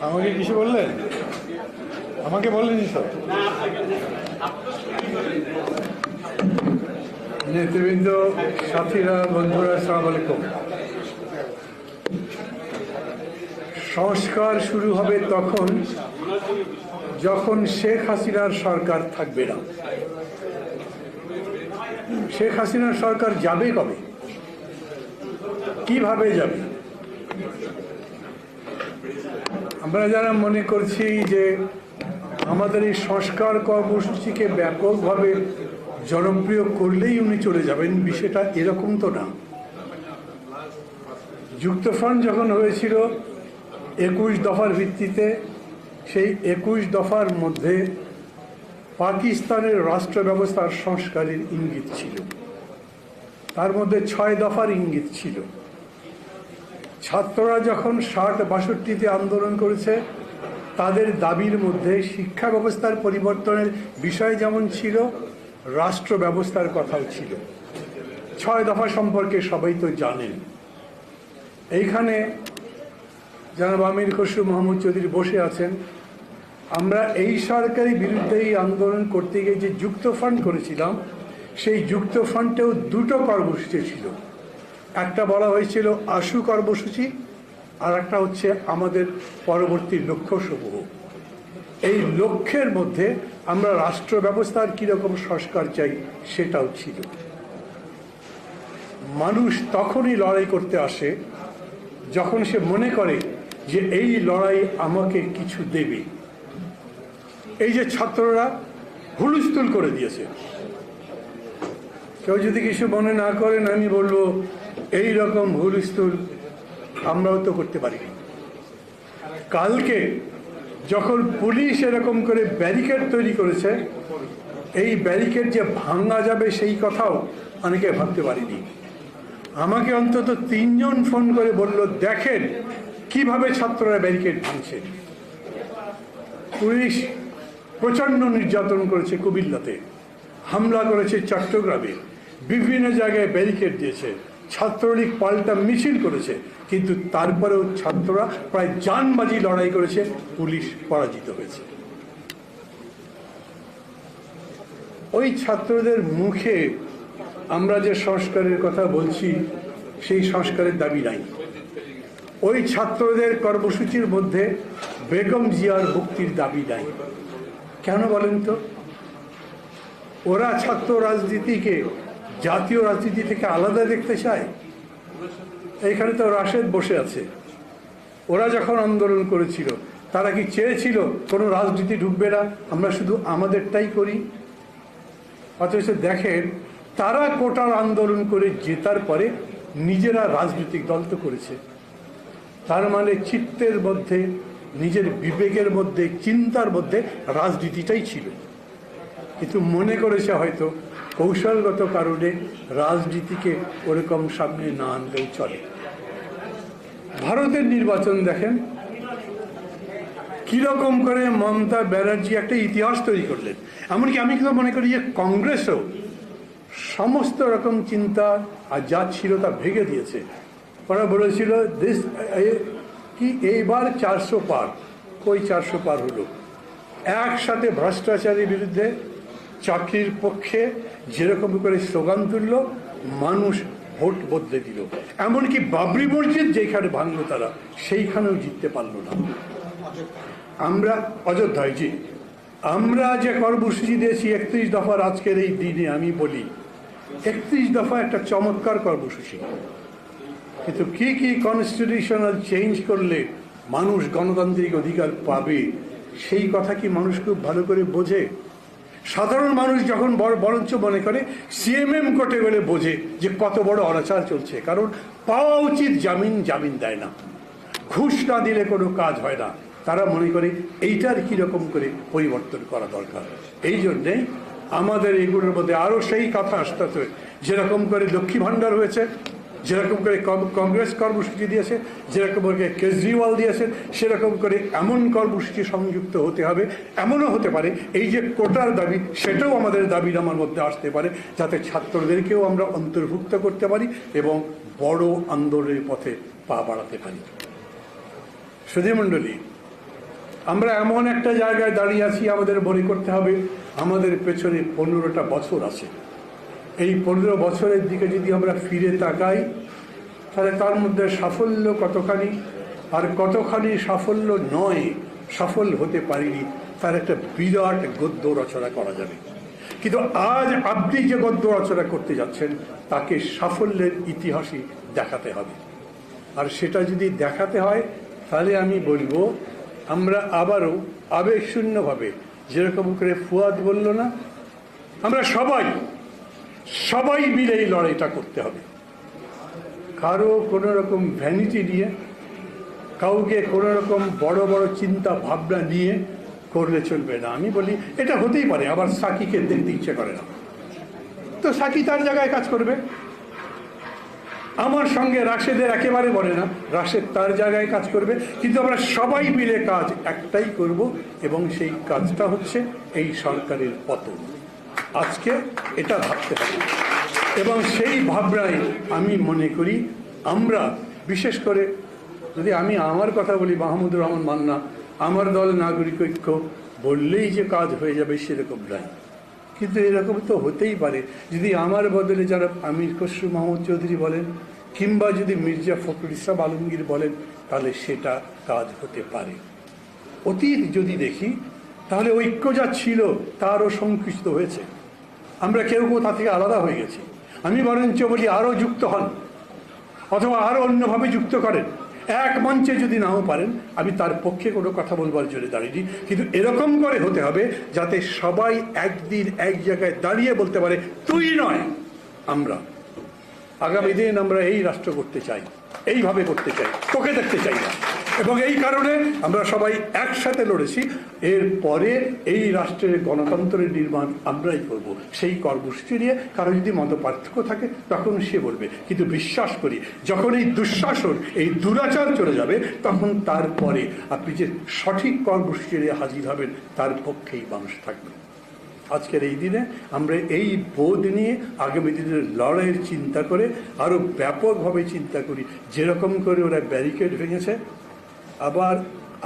আমাকে কিছু বললেন আমাকে বললেনি নেতৃবৃন্দ, সাথীরা, বন্ধুরা সালাম আলাইকুম। সংস্কার শুরু হবে তখন, যখন শেখ হাসিনার সরকার থাকবে না। শেখ হাসিনার সরকার যাবে কবে? কীভাবে যাবে? আমরা যারা মনে করছি যে আমাদের এই সংস্কার কর্মসূচিকে ব্যাপকভাবে জনপ্রিয় করলেই উনি চলে যাবেন, বিষয়টা এরকম তো না। যুক্তফ্রন্ট যখন হয়েছিল একুশ দফার ভিত্তিতে, সেই একুশ দফার মধ্যে পাকিস্তানের রাষ্ট্র ব্যবস্থার সংস্কারের ইঙ্গিত ছিল। তার মধ্যে ছয় দফার ইঙ্গিত ছিল। ছাত্ররা যখন ষাট বাষট্টিতে আন্দোলন করেছে, তাদের দাবির মধ্যে শিক্ষা ব্যবস্থার পরিবর্তনের বিষয় যেমন ছিল, রাষ্ট্র ব্যবস্থার কথাও ছিল। ছয় দফা সম্পর্কে সবাই তো জানেন এইখানে জনাব আমির খসরু মোহাম্মদ চৌধুরী বসে আছেন। আমরা এই সরকারি বিরুদ্ধে এই আন্দোলন করতে গিয়ে যে যুক্ত ফান্ড করেছিলাম, সেই যুক্ত ফান্ডেও দুটো কর্মসূচি ছিল। একটা বলা হয়েছিল আশু কর্মসূচি, আর একটা হচ্ছে আমাদের পরবর্তী লক্ষ্য লক্ষ্যসমূহ। এই লক্ষ্যের মধ্যে আমরা রাষ্ট্র ব্যবস্থার কীরকম সংস্কার চাই সেটাও ছিল। মানুষ তখনই লড়াই করতে আসে যখন সে মনে করে যে এই লড়াই আমাকে কিছু দেবে। এই যে ছাত্ররা হুলস্থুল করে দিয়েছে। কেউ যদি কিছু মনে না করেন, আমি বলব এই রকম হুলস্থুল আমরাও তো করতে পারি কালকে যখন পুলিশ এরকম করে ব্যারিকেড তৈরি করেছে, এই ব্যারিকেড যে ভাঙা যাবে সেই কথাও অনেকে ভাবতে পারিনি। আমাকে অন্তত তিনজন ফোন করে বলল, দেখেন কীভাবে ছাত্ররা ব্যারিকেড ভাঙছে। পুলিশ প্রচণ্ড নির্যাতন করেছে কুমিল্লাতে। হামলা করেছে চট্টগ্রামে। বিভিন্ন জায়গায় ব্যারিকেড দিয়েছে। ছাত্রলীগ পাল্টা মিছিল করেছে, কিন্তু তারপরেও ছাত্ররা প্রায় জানবাজি লড়াই করেছে, পুলিশ পরাজিত হয়েছে। ওই ছাত্রদের মুখে আমরা যে সংস্কারের কথা বলছি, সেই সংস্কারের দাবি নাই। ওই ছাত্রদের কর্মসূচির মধ্যে বেগম জিয়ার মুক্তির দাবি নাই। কেন বলেন তো? ওরা ছাত্র রাজনীতিকে জাতীয় রাজনীতি থেকে আলাদা দেখতে চায়? এইখানে তো রাশেদ বসে আছে। ওরা যখন আন্দোলন করেছিল, তারা কি চেয়েছিল কোনো রাজনীতি ঢুকবে না, আমরা শুধু আমাদেরটাই করি? অথচ দেখেন, তারা কোটার আন্দোলন করে জেতার পরে নিজেরা রাজনৈতিক দল তো করেছে। তার মানে চিত্তের মধ্যে, নিজের বিবেকের মধ্যে, চিন্তার মধ্যে রাজনীতিটাই ছিল। কিন্তু মনে করেছে হয়তো কৌশলগত কারণে রাজনীতিকে ওরকম সামনে না আনলেও চলে। ভারতের নির্বাচন দেখেন, কীরকম করে মমতা ব্যানার্জি একটা ইতিহাস তৈরি করলেন। এমনকি আমি কিন্তু মনে করি যে কংগ্রেসও সমস্ত রকম চিন্তা আর যা ছিল তা ভেঙে দিয়েছে। ওরা বলেছিল দিস কি এইবার চারশো পার। কই চারশো পার হলো? একসাথে ভ্রষ্টাচারের বিরুদ্ধে চাকরির পক্ষে যেরকম করে স্লোগান তুলল, মানুষ ভোট বদলে দিল। এমনকি বাবরি মসজিদ যেখানে ভাঙলো তারা, সেইখানেও জিততে পারল না। আমরা অযোধ্যায় জি। আমরা যে কর্মসূচি দিয়েছি একত্রিশ দফার আজকের এই দিনে আমি বলি, একত্রিশ দফা একটা চমৎকার কর্মসূচি। কিন্তু কি কি কনস্টিটিউশনাল চেঞ্জ করলে মানুষ গণতান্ত্রিক অধিকার পাবে, সেই কথা কি মানুষ খুব ভালো করে বোঝে? সাধারণ মানুষ যখন বরঞ্চ মনে করে সিএমএম কোর্টে গেলে বোঝে যে কত বড় অনাচার চলছে। কারণ পাওয়া উচিত জামিন জামিন দেয় না। ঘুষ না দিলে কোনো কাজ হয় না। তারা মনে করে এইটার কীরকম করে পরিবর্তন করা দরকার। এই জন্যে আমাদের এগুলোর মধ্যে আরও সেই কথা আসতে হবে যেরকম করে লক্ষ্মী ভাণ্ডার হয়েছে যেরকম করে কংগ্রেস কর্মসূচি দিয়েছে, যেরকম করে কেজরিওয়াল দিয়েছেন সেরকম করে এমন কর্মসূচি সংযুক্ত হতে হবে, এমনও হতে পারে। এই যে কোটার দাবি, সেটাও আমাদের দাবি নামার মধ্যে আসতে পারে, যাতে ছাত্রদেরকেও আমরা অন্তর্ভুক্ত করতে পারি এবং বড় আন্দোলনের পথে পা বাড়াতে পারি। সুধীমণ্ডলী আমরা এমন একটা জায়গায় দাঁড়িয়ে আছি, আমাদের মনে করতে হবে। আমাদের পেছনে পনেরোটা বছর আছে। এই পনেরো বছরের দিকে যদি আমরা ফিরে তাকাই, তাহলে তার মধ্যে সাফল্য কতখানি আর কতখানি সাফল্য নয়, সফল হতে পারিনি, তার একটা বিরাট গদ্য রচনা করা যাবে। কিন্তু আজ আপনি যে গদ্য রচনা করতে যাচ্ছেন, তাকে সাফল্যের ইতিহাসই দেখাতে হবে। আর সেটা যদি দেখাতে হয়, তাহলে আমি বলব, আমরা আবারও আবেগশূন্যভাবে, যেরকম করে ফুয়াদ বলল না, আমরা সবাই সবাই মিলে এই লড়াইটা করতে হবে। কারও কোনো রকম ভ্যানিটি নিয়ে, কাউকে কোনো রকম বড় বড় চিন্তা ভাবনা নিয়ে করলে চলবে না। আমি বলি, এটা হতেই পারে, আবার সাকিকে দেখতে ইচ্ছে করে না। তো সাকি তার জায়গায় কাজ করবে। আমার সঙ্গে রাশেদের একেবারে বলে না, রাশেদ তার জায়গায় কাজ করবে। কিন্তু আমরা সবাই মিলে কাজ একটাই করব এবং সেই কাজটা হচ্ছে এই সরকারের পতন। আজকে এটা ভাবতে হবে এবং সেই ভাবনায় আমি মনে করি, আমরা বিশেষ করে যদি আমি আমার কথা বলি, মাহমুদুর রহমান মান্না, আমার দল নাগরিক ঐক্য, বললেই যে কাজ হয়ে যাবে সেরকম নয়। কিন্তু এরকম তো হতেই পারে। যদি আমার বদলে যারা আমির খসরু মাহমুদ চৌধুরী বলেন, কিংবা যদি মির্জা ফখরুল ইসলাম আলমগীর বলেন, তাহলে সেটা কাজ হতে পারে। অতীত যদি দেখি, তাহলে ঐক্য যা ছিল, তারও সংকুচিত হয়েছে। আমরা কেউ কেউ তা থেকে আলাদা হয়ে গেছি। আমি বরঞ্চ বলি আরও যুক্ত হন, অথবা আরও অন্যভাবে যুক্ত করেন। এক মঞ্চে যদি নাও পারেন, আমি তার পক্ষে কোনো কথা বলবার জন্য দাঁড়িয়ে কিন্তু এরকম করে হতে হবে যাতে সবাই একদিন এক জায়গায় দাঁড়িয়ে বলতে পারে, তুই নয়, আমরা। আগামী দিন আমরা এই রাষ্ট্র করতে চাই, এইভাবে করতে চাই, তোকে দেখতে চাই না। এবং এই কারণে আমরা সবাই একসাথে লড়েছি। এর পরে এই রাষ্ট্রের গণতন্ত্রের নির্মাণ আমরাই করব। সেই কর্মসূচি নিয়ে কারও যদি মত পার্থক্য থাকে, তখন সে বলবে। কিন্তু বিশ্বাস করি, যখন এই দুঃশাসন, এই দুরাচার চলে যাবে, তখন তারপরে আপনি যে সঠিক কর্মসূচি নিয়ে হাজির হবেন, তার পক্ষেই মানুষ থাকবে। আজকের এই দিনে আমরা এই বোধ নিয়ে আগামী দিনের লড়াইয়ের চিন্তা করে আরও ব্যাপকভাবে চিন্তা করি। যেরকম করে ওরা ব্যারিকেড ভেঙেছে আবার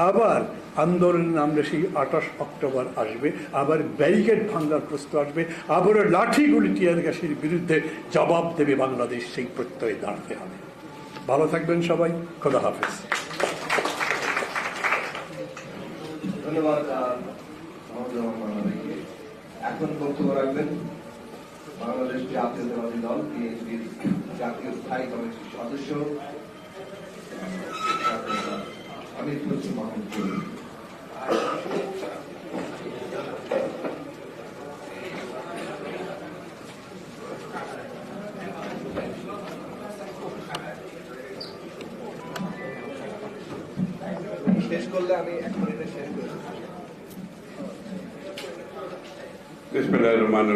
আবার আন্দোলন আমরা সেই আঠাশ অক্টোবর আসবে, আবার ব্যারিকেড ভাঙ্গার প্রশ্ন আসবে, আবার লাঠিগুলি টিয়ার গ্যাসের বিরুদ্ধে জবাব দেবে বাংলাদেশ, সেই প্রত্যয়ে দাঁড়াতে হবে। ভালো থাকবেন সবাই, খোদা হাফেজ। ধন্যবাদ। এখন বক্তব্য রাখবেন বাংলাদেশ জাতীয়তাবাদী দল জাতীয় স্থায়ী কমিটির সদস্য। আমি দেব।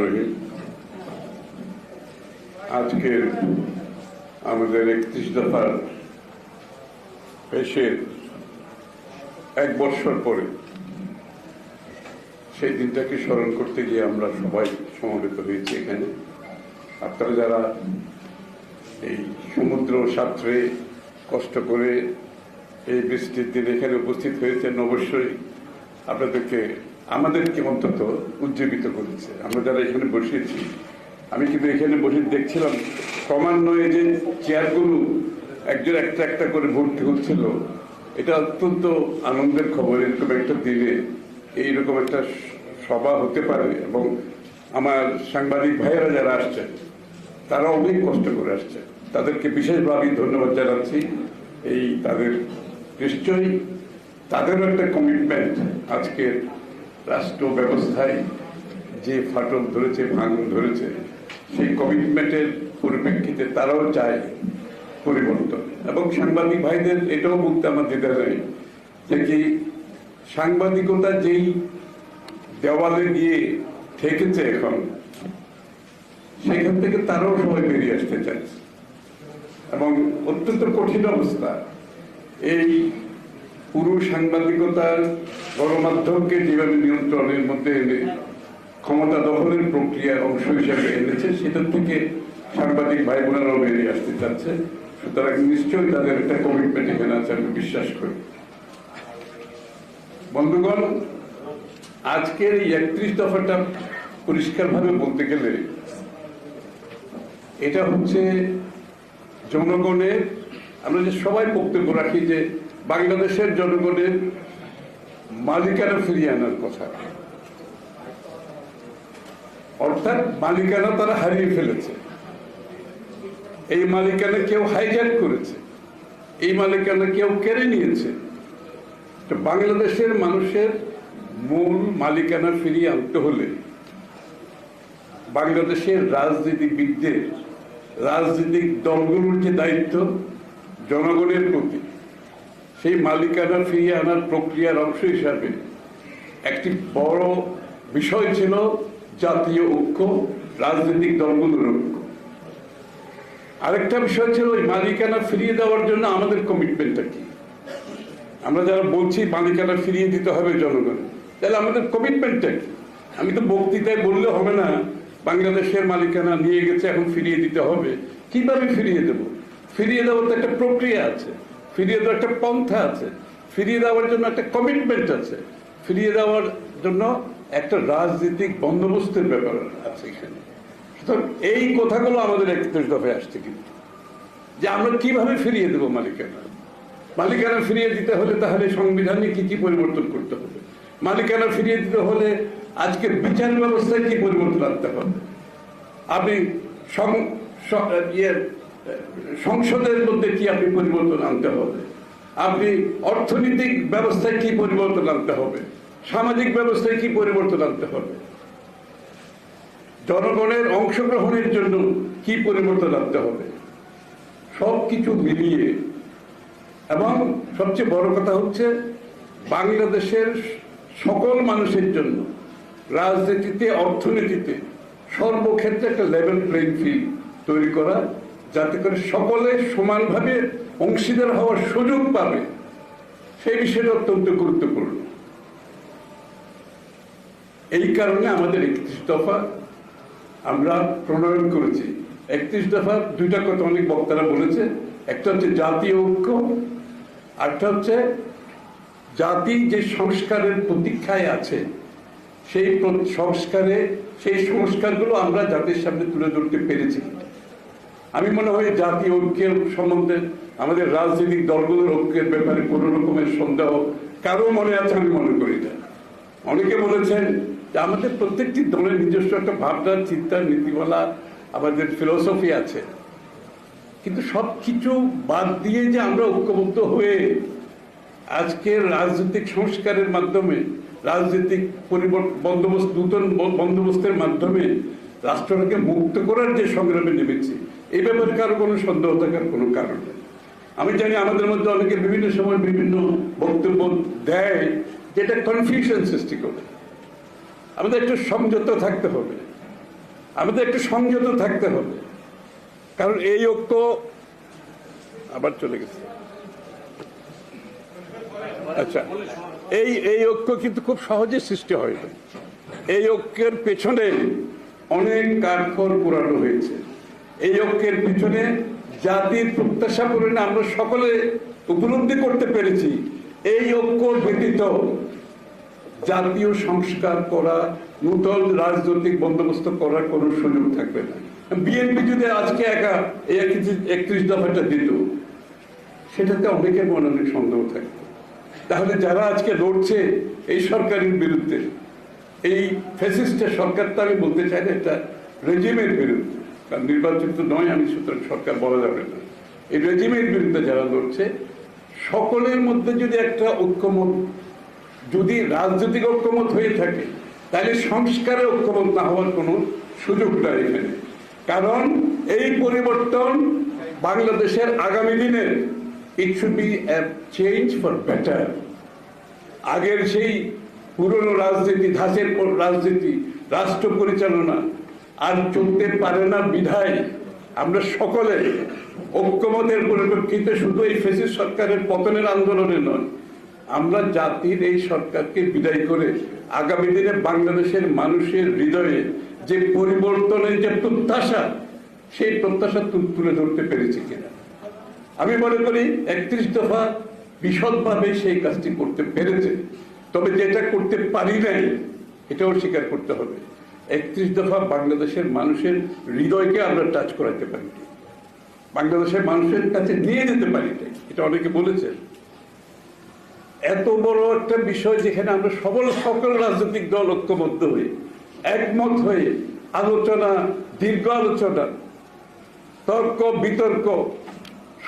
রহিম আজকের আমাদের একত্রিশ দফার পেশের এক বৎসর পরে সেই দিনটাকে স্মরণ করতে গিয়ে আমরা সবাই সমবেত হয়েছি এখানে। আপনারা যারা এই সমুদ্র সাঁতরে কষ্ট করে এই বৃষ্টির দিন এখানে উপস্থিত হয়েছেন, অবশ্যই আপনাদেরকে, আমাদেরকে অন্তত উজ্জীবিত করেছে। আমরা যারা এখানে বসেছি, আমি কিন্তু এখানে বসে দেখছিলাম ক্রমান্বয়ে যে চেয়ারগুলো একজন একটা একটা করে ভর্তি হচ্ছিল এটা অত্যন্ত আনন্দের খবর, এরকম একটা দিনে এইরকম একটা সভা হতে পারে এবং আমার সাংবাদিক ভাইয়েরা যারা আসছেন, তারা অনেক কষ্ট করে আসছে তাদেরকে বিশেষভাবে ধন্যবাদ জানাচ্ছি। এই তাদের নিশ্চয়ই তাদেরও একটা কমিটমেন্ট আজকের রাষ্ট্র ব্যবস্থায় যে ফাটল ধরেছে, ভাঙন ধরেছে, সেই কমিটমেন্টের পরিপ্রেক্ষিতে তারাও চায় পরিবর্তন এবং সাংবাদিক ভাইদের এটাও বলতে আমার দ্বিধা নেই যে কি সাংবাদিকতা যেই দেওয়ালে গিয়ে ঠেকেছে এখন, সেখান থেকে তারাও সবাই বেরিয়ে আসতে চাইছে। এবং অত্যন্ত কঠিন অবস্থা। এই পুরো সাংবাদিকতার গণমাধ্যমকে যেভাবে নিয়ন্ত্রণের মধ্যে এনে ক্ষমতা দখলের প্রক্রিয়ার অংশ হিসেবে এনেছে, সেটার থেকে সাংবাদিক ভাই বোনেরাও বেরিয়ে আসতে চাচ্ছে। সুতরাং নিশ্চয়ই তাদের একটা কমিটমেন্ট এখানে আছে, আমি বিশ্বাস করি। বন্ধুগণ, আজকের এই একত্রিশ দফাটা পরিষ্কারভাবে বলতে গেলে, এটা হচ্ছে জনগণের, আমরা যে সবাই বক্তব্য রাখি যে বাংলাদেশের জনগণের মালিকানা ফিরিয়ে আনার কথা। অর্থাৎ মালিকানা তারা হারিয়ে ফেলেছে। এই মালিকানা কেউ হাইজ্যাক করেছে। এই মালিকানা কেউ কেড়ে নিয়েছে। বাংলাদেশের মানুষের মূল মালিকানা ফিরিয়ে আনতে হলে বাংলাদেশের রাজনীতিবিদদের, রাজনৈতিক দলগুলোর যে দায়িত্ব, জনগণের প্রতি, সেই মালিকানা ফিরিয়ে আনার প্রক্রিয়ার অংশ হিসাবে একটি বড় বিষয় ছিল জাতীয় ঐক্য, রাজনৈতিক দলগুলোর আরেকটা বিষয় ছিল ওই মালিকানা ফিরিয়ে দেওয়ার জন্য আমাদের কমিটমেন্টটা কি? আমরা যারা বলছি মালিকানা ফিরিয়ে দিতে হবে জনগণ তাহলে আমাদের কমিটমেন্টটা কি? আমি তো বক্তৃতায় বললে হবে না, বাংলাদেশের মালিকানা নিয়ে গেছে, এখন ফিরিয়ে দিতে হবে। কীভাবে ফিরিয়ে দেব? ফিরিয়ে দেওয়ার তো একটা প্রক্রিয়া আছে, ফিরিয়ে দেওয়ার একটা পন্থা আছে, ফিরিয়ে দেওয়ার জন্য একটা কমিটমেন্ট আছে। ফিরিয়ে দেওয়ার জন্য একটা রাজনৈতিক বন্দোবস্তের ব্যাপার আছে এখানে। এই কথাগুলো আমাদের একত্রিশ দফায় আসছে কিন্তু। যে আমরা কীভাবে ফিরিয়ে দেবো মালিকানা? মালিকানা ফিরিয়ে দিতে হলে তাহলে সংবিধানে কি কি পরিবর্তন করতে হবে? মালিকানা ফিরিয়ে দিতে হলে আজকের বিচার ব্যবস্থায় কি পরিবর্তন আনতে হবে? আপনি ইয়ে, সংসদের মধ্যে কি আপনি পরিবর্তন আনতে হবে? আপনি অর্থনৈতিক ব্যবস্থায় কি পরিবর্তন আনতে হবে? সামাজিক ব্যবস্থায় কি পরিবর্তন আনতে হবে? জনগণের অংশগ্রহণের জন্য কি পরিবর্তন আনতে হবে? সব কিছু মিলিয়ে। এবং সবচেয়ে বড় কথা হচ্ছে, বাংলাদেশের সকল মানুষের জন্য রাজনীতিতে, অর্থনীতিতে সর্বক্ষেত্রে একটা লেভেল প্লেইং ফিল্ড তৈরি করা, যাতে করে সকলে সমানভাবে অংশীদার হওয়ার সুযোগ পাবে, সেই বিষয়টা অত্যন্ত গুরুত্বপূর্ণ। এই কারণে আমাদের একত্রিশ দফা আমরা প্রণয়ন করেছি। একত্রিশ দফা দুইটা কথা অনেক বক্তারা বলেছে। একটা হচ্ছে জাতীয় ঐক্য, আরেকটা হচ্ছে জাতি যে সংস্কারের প্রতীক্ষায় আছে, সেই সংস্কারে, সেই সংস্কারগুলো আমরা জাতির সামনে তুলে ধরতে পেরেছি। আমি মনে হয় জাতীয় ঐক্যের সম্বন্ধে আমাদের রাজনৈতিক দলগুলোর ঐক্যের ব্যাপারে কোনো রকমের সন্দেহ কারও মনে আছে আমি মনে করি না। অনেকে বলেছেন যে আমাদের প্রত্যেকটি দলের নিজস্ব একটা ভাবনা, চিন্তা, নীতিমালা আমাদের ফিলোসফি আছে। কিন্তু সব কিছু বাদ দিয়ে যে আমরা ঐক্যবদ্ধ হয়ে আজকের রাজনৈতিক সংস্কারের মাধ্যমে, রাজনৈতিক বন্দোবস্ত, নূতন বন্দোবস্তের মাধ্যমে রাষ্ট্রটাকে মুক্ত করার যে সংগ্রামে নেমেছি, এই ব্যাপারে কারও কোনো সন্দেহ থাকার কোনো কারণ নেই। আমি জানি আমাদের মধ্যে অনেকে বিভিন্ন সময় বিভিন্ন বক্তব্য দেয়, যেটা কনফিউশন সৃষ্টি করে। আমাদের একটু সংযত থাকতে হবে। আমাদের একটু সংযত থাকতে হবে। কারণ এই ঐক্য আবার চলে গেছে। আচ্ছা এই এই ঐক্য কিন্তু খুব সহজে সৃষ্টি হয়। না এই ঐক্যের পেছনে অনেক কাঠখড় পুরানো হয়েছে। এই ঐক্যের পিছনে জাতির প্রত্যাশা পূরণে আমরা সকলে উপলব্ধি করতে পেরেছি। এই ঐক্য ব্যতীত জাতীয় সংস্কার করা, নূতন রাজনৈতিক বন্দোবস্ত করার কোনো সুযোগ থাকবে না। বিএনপি যদি আজকে একা একত্রিশ দফাটা দিত, সেটাতে অনেকের মনে অনেক সন্দেহ থাকতো। তাহলে যারা আজকে লড়ছে এই সরকারের বিরুদ্ধে, এই ফ্যাসিস্টের সরকার তো আমি বলতে চাই না, এটা রেজিমের বিরুদ্ধে, কারণ নির্বাচিত নয়, আমি সুতরাং সরকার বলা যাবে না। এই রেজিমের বিরুদ্ধে যারা লড়ছে, সকলের মধ্যে যদি একটা ঐক্যমত যদি রাজনৈতিক ঐক্যমত হয়ে থাকে, তাহলে সংস্কারে ঐক্যমত না হওয়ার কোনো সুযোগ নাই এখানে। কারণ এই পরিবর্তন বাংলাদেশের আগামী দিনের it should be change for better আগের সেই পুরনো রাজনীতি, ধাঁচের রাজনীতি, রাষ্ট্র পরিচালনা, আর চলতে পারে না বিধায় আমরা সকলে ঐক্যমতের পরিপ্রেক্ষিতে শুধু এই ফেসিস সরকারের পতনের আন্দোলনে নয় আমরা জাতির এই সরকারকে বিদায় করে আগামী দিনে বাংলাদেশের মানুষের হৃদয়ে যে পরিবর্তনের যে প্রত্যাশা, সেই প্রত্যাশা তুলে ধরতে পেরেছি কিনা। আমি মনে করি একত্রিশ দফা বিশদভাবে সেই কাজটি করতে পেরেছে। তবে যেটা করতে পারি নাই, এটাও স্বীকার করতে হবে। একত্রিশ দফা বাংলাদেশের মানুষের হৃদয়কে আমরা টাচ করাতে পারি। বাংলাদেশের মানুষের কাছে নিয়ে যেতে পারি। এটা অনেকে বলেছেন এত বড় একটা বিষয় যেখানে আমরা সবল সকল রাজনৈতিক দল ঐক্যবদ্ধ হয়ে একমত হয়ে আলোচনা, দীর্ঘ আলোচনা, তর্ক, বিতর্ক,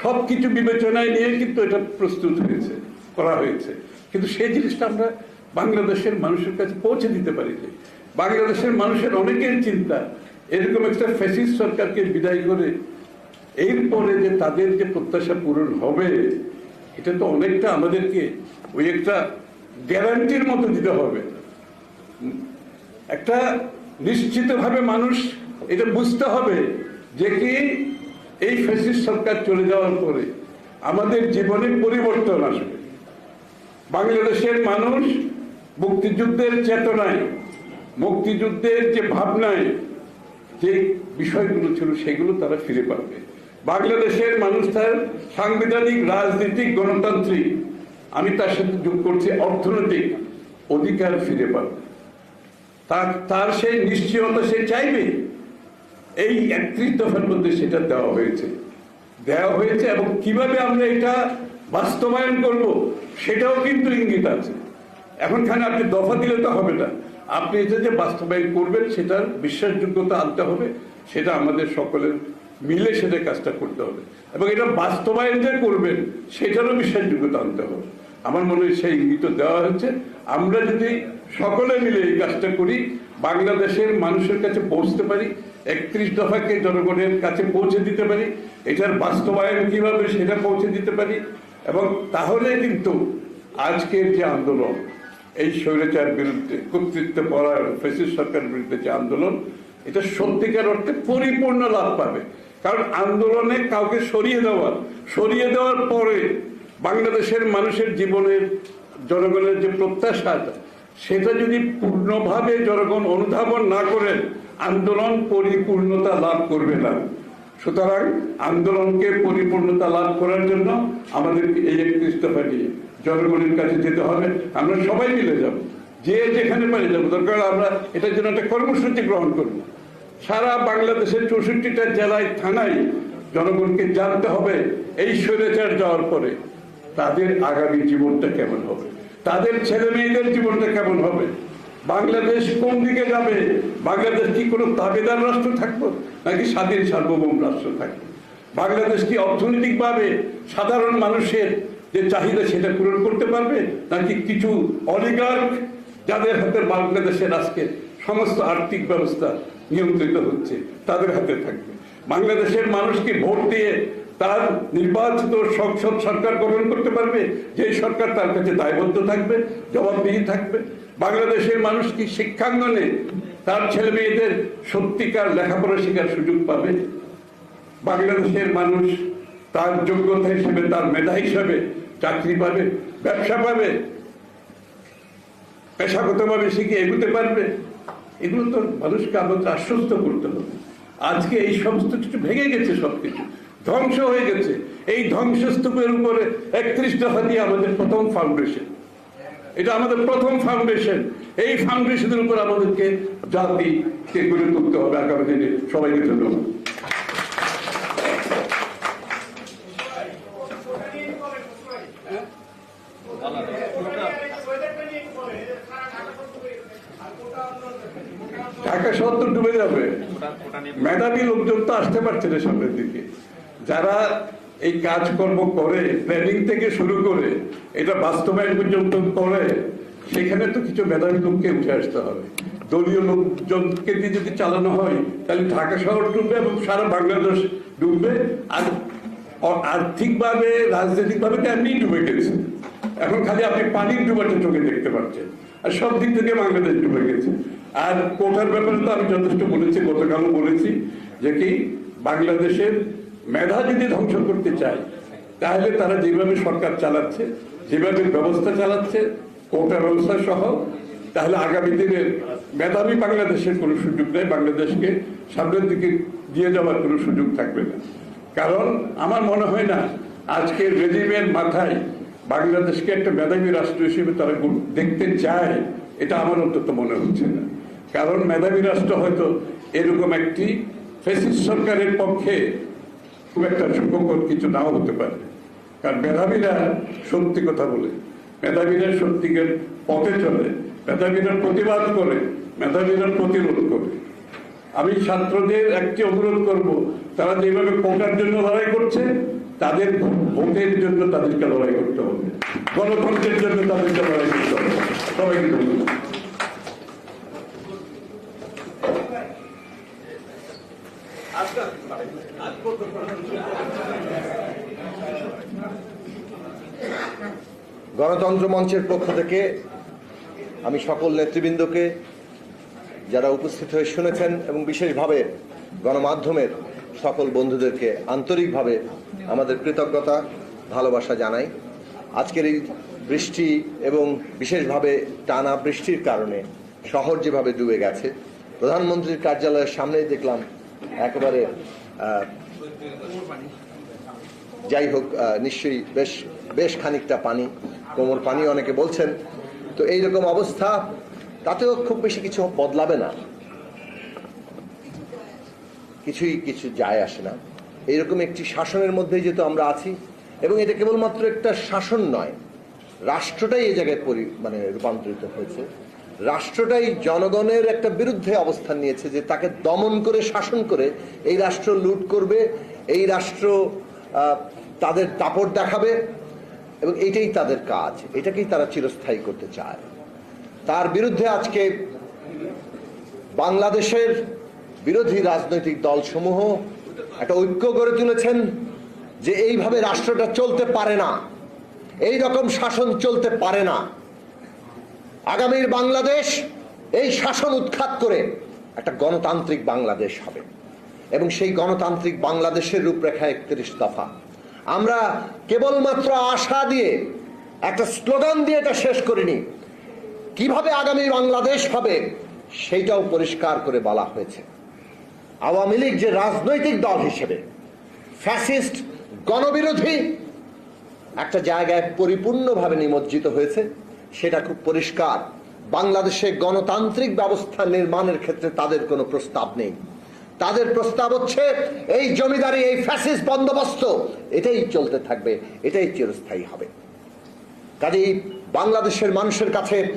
সবকিছু বিবেচনায় নিয়ে কিন্তু এটা প্রস্তুত হয়েছে, করা হয়েছে। কিন্তু সেই জিনিসটা আমরা বাংলাদেশের মানুষের কাছে পৌঁছে দিতে পারি বাংলাদেশের মানুষের অনেকের চিন্তা, এরকম একটা ফ্যাসিস্ট সরকারকে বিদায় করে এরপরে যে তাদের যে প্রত্যাশা পূরণ হবে, এটা তো অনেকটা আমাদেরকে ওই একটা গ্যারান্টির মতো দিতে হবে। একটা নিশ্চিতভাবে মানুষ এটা বুঝতে হবে যে কি এই ফ্যাসিস্ট সরকার চলে যাওয়ার পরে আমাদের জীবনে পরিবর্তন আসবে। বাংলাদেশের মানুষ মুক্তিযুদ্ধের চেতনায়, মুক্তিযুদ্ধের যে ভাবনায় যে বিষয়গুলো ছিল সেগুলো তারা ফিরে পাবে। বাংলাদেশের মানুষ তার সাংবিধানিক, রাজনীতিক, গণতান্ত্রিক আমি তার সাথে যোগ করছি, অর্থনৈতিক অধিকার ফিরে পাবে। তার তার সেই নিশ্চয়তা সে চাইবে। এই একত্রিশ দফার মধ্যে সেটা দেওয়া হয়েছে। দেওয়া হয়েছে এবং কীভাবে আমরা এটা বাস্তবায়ন করব, সেটাও কিন্তু ইঙ্গিত আছে। এখনখানে আপনি দফা দিলে তো হবে না। আপনি এটা যে বাস্তবায়ন করবেন, সেটার বিশ্বাসযোগ্যতা আনতে হবে, সেটা আমাদের সকলের মিলে সেটা কাজটা করতে হবে। এবং এটা বাস্তবায়ন যে করবেন, সেটারও বিশ্বাসযোগ্যতা আনতে হবে। আমার মনে হয় সেই ইঙ্গিত দেওয়া হচ্ছে আমরা যদি সকলে মিলে এই কাজটা করি, বাংলাদেশের মানুষের কাছে পৌঁছতে পারি, একত্রিশ দফাকে জনগণের কাছে পৌঁছে দিতে পারি, এটার বাস্তবায়ন কীভাবে সেটা পৌঁছে দিতে পারি, এবং তাহলে কিন্তু আজকের যে আন্দোলন, এই স্বৈরাচার বিরুদ্ধে, কর্তৃত্ব পড়ার ফেসিস সরকারের বিরুদ্ধে যে আন্দোলন, এটা সত্যিকার অর্থে পরিপূর্ণ লাভ পাবে। কারণ আন্দোলনে কাউকে সরিয়ে দেওয়ার সরিয়ে দেওয়ার পরে বাংলাদেশের মানুষের জীবনের জনগণের যে প্রত্যাশাটা সেটা যদি পূর্ণভাবে জনগণ অনুধাবন না করেন, আন্দোলন পরিপূর্ণতা লাভ করবে না। সুতরাং আন্দোলনকে পরিপূর্ণতা লাভ করার জন্য আমাদের এই দফা নিয়ে জনগণের কাছে যেতে হবে। আমরা সবাই মিলে যাব। যে যেখানে পারি যাব। দরকার আমরা এটার জন্য একটা কর্মসূচি গ্রহণ করব। সারা বাংলাদেশের চৌষট্টিটা জেলায়, থানায় জনগণকে জানতে হবে এই স্বৈরাচার যাওয়ার পরে। তাদের আগামী জীবনটা কেমন হবে? তাদের ছেলে মেয়েদের জীবনটা কেমন হবে? বাংলাদেশ কোন দিকে যাবে? বাংলাদেশ কি কোনো তাবেদার রাষ্ট্র থাকব? নাকি স্বাধীন সার্বভৌম রাষ্ট্র থাকবে? বাংলাদেশ কি অর্থনৈতিকভাবে সাধারণ মানুষের যে চাহিদা সেটা পূরণ করতে পারবে? নাকি কিছু অলিগার্ক যাদের হাতে বাংলাদেশের আজকে সমস্ত আর্থিক ব্যবস্থা নিয়ন্ত্রিত হচ্ছে, তাদের হাতে থাকবে? বাংলাদেশের মানুষকে ভোট দিয়ে তার নির্বাচিত সংসদ সরকার গঠন করতে পারবে, যে সরকার তার কাছে দায়বদ্ধ থাকবে, জবাবদিহি থাকবে। বাংলাদেশের মানুষ কি শিক্ষাঙ্গনে তার ছেলে মেয়েদের সত্যিকার লেখাপড়া শেখার সুযোগ পাবে? বাংলাদেশের মানুষ তার যোগ্যতা হিসেবে, তার মেধা হিসেবে চাকরি পাবে, ব্যবসা পাবে, পেশাগতভাবে শিখে এগুতে পারবে? এগুলো তো মানুষকে আমাদের আশ্বস্ত করতে হবে। আজকে এই সমস্ত কিছু ভেঙে গেছে সবকিছু। ধ্বংস হয়ে গেছে। এই ধ্বংসস্তূপের উপরে একত্রিশ দফা দিয়ে আমাদের প্রথম ফাউন্ডেশন এটা আমাদের প্রথম ফাউন্ডেশন এই ফাউন্ডেশনের উপর আমাদেরকে জাতিকে গড়ে তুলতে হবে আগামী দিনে। সবাইকে ধন্যবাদ। ঢাকা শহর তো ডুবে যাবে। মেধাবী লোকজন তো আসতে পারছে না সামনের দিকে। যারা এই কাজকর্ম করে প্ল্যানিং থেকে শুরু করে, এটা বাস্তবায়ন পর্যন্ত করে, সেখানে তো কিছু মেধাবী লোককে উঠে আসতে হবে। দলীয় লোকজনকে দিয়ে যদি চালানো হয়, তাহলে ঢাকা শহর ডুববে এবং সারা বাংলাদেশ ডুববে। আর আর্থিকভাবে, রাজনৈতিকভাবে তো এমনি ডুবে গেছে। এখন খালি আপনি পানির ডুবাটা চোখে দেখতে পাচ্ছেন। আর সব দিক থেকে বাংলাদেশ ডুবে গেছে। আর কোটার ব্যাপারে তো আমি যথেষ্ট বলেছি, গতকালও বলেছি যে কি, বাংলাদেশের মেধা যদি ধ্বংস করতে চায়, তাহলে তারা যেভাবে সরকার চালাচ্ছে, যেভাবে ব্যবস্থা চালাচ্ছে, কোটা ব্যবস্থা সহ, তাহলে আগামী দিনে মেধাবী বাংলাদেশের কোনো সুযোগ নেই, বাংলাদেশকে সামনের দিকে দিয়ে যাওয়ার কোনো সুযোগ থাকবে না। কারণ আমার মনে হয় না, আজকের রেজিমের মাথায় বাংলাদেশকে একটা মেধাবী রাষ্ট্র হিসেবে তারা দেখতে চায়, এটা আমার অন্তত মনে হচ্ছে না। কারণ মেধাবী রাষ্ট্র হয়তো এরকম একটি ফেসিস সরকারের পক্ষে খুব একটা সুখকর কিছু নাও হতে পারে। কারণ মেধাবীরা সত্যি কথা বলে, মেধাবীরা সত্যিকের পথে চলে মেধাবীরা প্রতিবাদ করে মেধাবীরা প্রতিরোধ করে। আমি ছাত্রদের একটি অনুরোধ করব, তারা যেভাবে কোটার জন্য লড়াই করছে, তাদের ভোটের জন্য তাদেরকে লড়াই করতে হবে। গণতন্ত্রের জন্য তাদেরকে লড়াই করতে হবে। সবাইকে গণতন্ত্র মঞ্চের পক্ষ থেকে আমি সকল নেতৃবৃন্দকে যারা উপস্থিত হয়ে শুনেছেন এবং বিশেষভাবে গণমাধ্যমের সকল বন্ধুদেরকে আন্তরিকভাবে আমাদের কৃতজ্ঞতা, ভালোবাসা জানাই। আজকের এই বৃষ্টি এবং বিশেষভাবে টানা বৃষ্টির কারণে শহর যেভাবে ডুবে গেছে, প্রধানমন্ত্রীর কার্যালয়ের সামনেই দেখলাম একেবারে যাই হোক নিশ্চয়ই বেশ বেশ খানিকটা পানি কোমর পানি অনেকে বলছেন। তো এইরকম অবস্থা, তাতেও খুব বেশি কিছু বদলাবে না। কিছুই কিছু যায় আসে না। এইরকম একটি শাসনের মধ্যেই যেহেতু আমরা আছি, এবং এটা কেবলমাত্র একটা শাসন নয়, রাষ্ট্রটাই এই জায়গায় পরি মানে রূপান্তরিত হয়েছে। রাষ্ট্রটাই জনগণের একটা বিরুদ্ধে অবস্থান নিয়েছে, যে তাকে দমন করে, শাসন করে, এই রাষ্ট্র লুট করবে, এই রাষ্ট্র তাদের দাপট দেখাবে এবং এটাই তাদের কাজ, এটাকেই তারা চিরস্থায়ী করতে চায়। তার বিরুদ্ধে আজকে বাংলাদেশের বিরোধী রাজনৈতিক দলসমূহ একটা ঐক্য গড়ে তুলেছেন যে এইভাবে রাষ্ট্রটা চলতে পারে না, এই রকম শাসন চলতে পারে না। আগামীর বাংলাদেশ এই শাসন উৎখাত করে একটা গণতান্ত্রিক বাংলাদেশ হবে এবং সেই গণতান্ত্রিক বাংলাদেশের রূপরেখা একত্রিশ দফা। আমরা কেবলমাত্র আশা দিয়ে, একটা স্লোগান দিয়ে এটা শেষ করিনি। কীভাবে আগামী বাংলাদেশ হবে, সেইটাও পরিষ্কার করে বলা হয়েছে। আওয়ামী লীগ যে রাজনৈতিক দল হিসেবে, ফ্যাসিস্ট, গণবিরোধী, একটা জায়গায় পরিপূর্ণভাবে নিমজ্জিত হয়েছে, সেটা খুব পরিষ্কার। বাংলাদেশে গণতান্ত্রিক ব্যবস্থা নির্মাণের ক্ষেত্রে তাদের কোনো প্রস্তাব নেই। তাদের প্রস্তাব হচ্ছে, এই জমিদারি, এই ফ্যাসিস্ট বন্দোবস্ত। এটাই চলতে থাকবে, এটাই চিরস্থায়ী হবে। কাজেই বাংলাদেশের মানুষের কাছে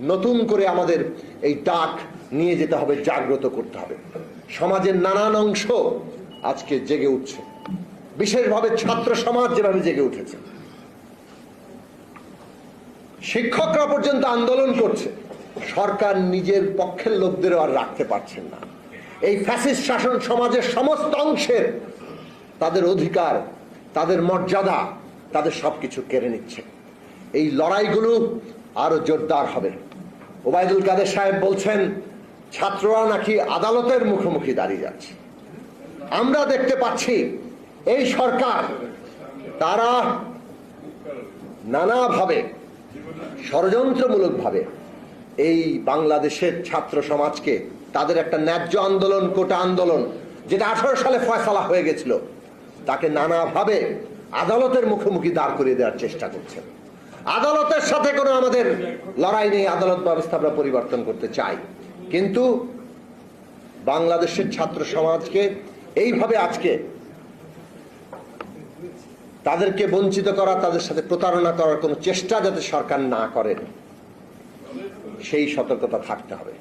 নতুন করে আমাদের এই ডাক নিয়ে যেতে হবে, জাগ্রত করতে হবে। সমাজের নানান অংশ আজকে জেগে উঠছে। বিশেষভাবে ছাত্র সমাজ যেভাবে জেগে উঠেছে। শিক্ষকরা পর্যন্ত আন্দোলন করছে। সরকার নিজের পক্ষের লোকদেরও আর রাখতে পারছেন না। এই ফ্যাসিস্ট শাসন সমাজের সমস্ত অংশের তাদের অধিকার, তাদের মর্যাদা, তাদের সবকিছু কেড়ে নিচ্ছে। এই লড়াইগুলো আরও জোরদার হবে। ওবায়দুল কাদের সাহেব বলছেন, ছাত্ররা নাকি আদালতের মুখোমুখি দাঁড়িয়ে যাচ্ছে। আমরা দেখতে পাচ্ছি, এই সরকার, তারা নানাভাবে, ষড়যন্ত্রমূলকভাবে এই বাংলাদেশের ছাত্র সমাজকে তাদের একটা ন্যায্য আন্দোলন, কোটা আন্দোলন, যেটা আঠারো সালে ফয়সালা হয়ে গেছিল। তাকে নানাভাবে আদালতের মুখোমুখি দাঁড় করিয়ে দেওয়ার চেষ্টা করছেন। আদালতের সাথে কোনো আমাদের লড়াই নেই, আদালত ব্যবস্থা আমরা পরিবর্তন করতে চাই। কিন্তু বাংলাদেশের ছাত্র সমাজকে এইভাবে আজকে তাদেরকে বঞ্চিত করা, তাদের সাথে প্রতারণা করার কোনো চেষ্টা যাতে সরকার না করেন সেই সতর্কতা থাকতে হবে।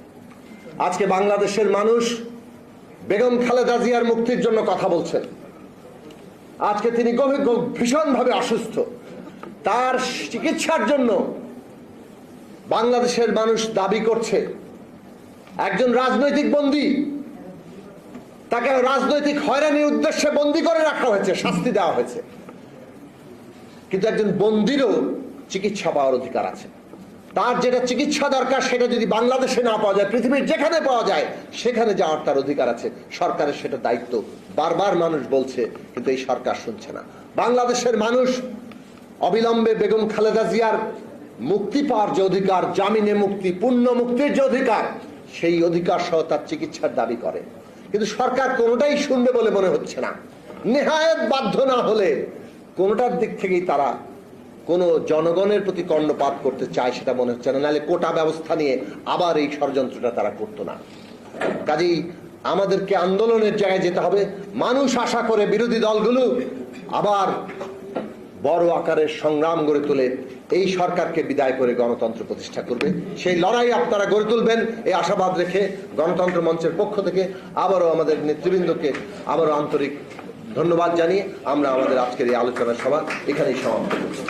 আজকে বাংলাদেশের মানুষ বেগম খালেদা জিয়ার মুক্তির জন্য কথা বলছেন। আজকে তিনি গভীর ভীষণভাবে অসুস্থ। তার চিকিৎসার জন্য বাংলাদেশের মানুষ দাবি করছে। একজন রাজনৈতিক বন্দী, তাকে রাজনৈতিক হয়রানির উদ্দেশ্যে বন্দী করে রাখা হয়েছে, শাস্তি দেওয়া হয়েছে। কিন্তু একজন বন্দিরও চিকিৎসা পাওয়ার অধিকার আছে। তার যেটা চিকিৎসা দরকার সেটা যদি বাংলাদেশে না পাওয়া যায়, পৃথিবীর যেখানে পাওয়া যায়, সেখানে যাওয়ার তার অধিকার আছে। সরকারের সেটা দায়িত্ব। বারবার মানুষ বলছে, কিন্তু এই সরকার শুনছে না। বাংলাদেশের মানুষ, অবিলম্বে বেগম খালেদা জিয়ার মুক্তি পাওয়ার যে অধিকার, জামিনে মুক্তি, পূর্ণ মুক্তির যে অধিকার, সেই অধিকার সহ তার চিকিৎসার দাবি করে। কিন্তু সরকার কোনোটাই শুনবে বলে মনে হচ্ছে না। নেহায়ত বাধ্য না হলে কোনোটার দিক থেকেই তারা কোনো জনগণের প্রতি কর্ণপাত করতে চায় সেটা মনে হচ্ছে না। নাহলে কোটা ব্যবস্থা নিয়ে আবার এই ষড়যন্ত্রটা তারা করতো না। কাজেই আমাদেরকে আন্দোলনের জায়গায় যেতে হবে। মানুষ আশা করে বিরোধী দলগুলো আবার বড় আকারের সংগ্রাম গড়ে তুলে। এই সরকারকে বিদায় করে গণতন্ত্র প্রতিষ্ঠা করবে। সেই লড়াই আপনারা গড়ে তুলবেন, এই আশাবাদ রেখে গণতন্ত্র মঞ্চের পক্ষ থেকে আবারও আমাদের নেতৃবৃন্দকে আবারও আন্তরিক ধন্যবাদ জানিয়ে আমরা আমাদের আজকের এই আলোচনা সভা এখানেই সমাপ্ত করছি।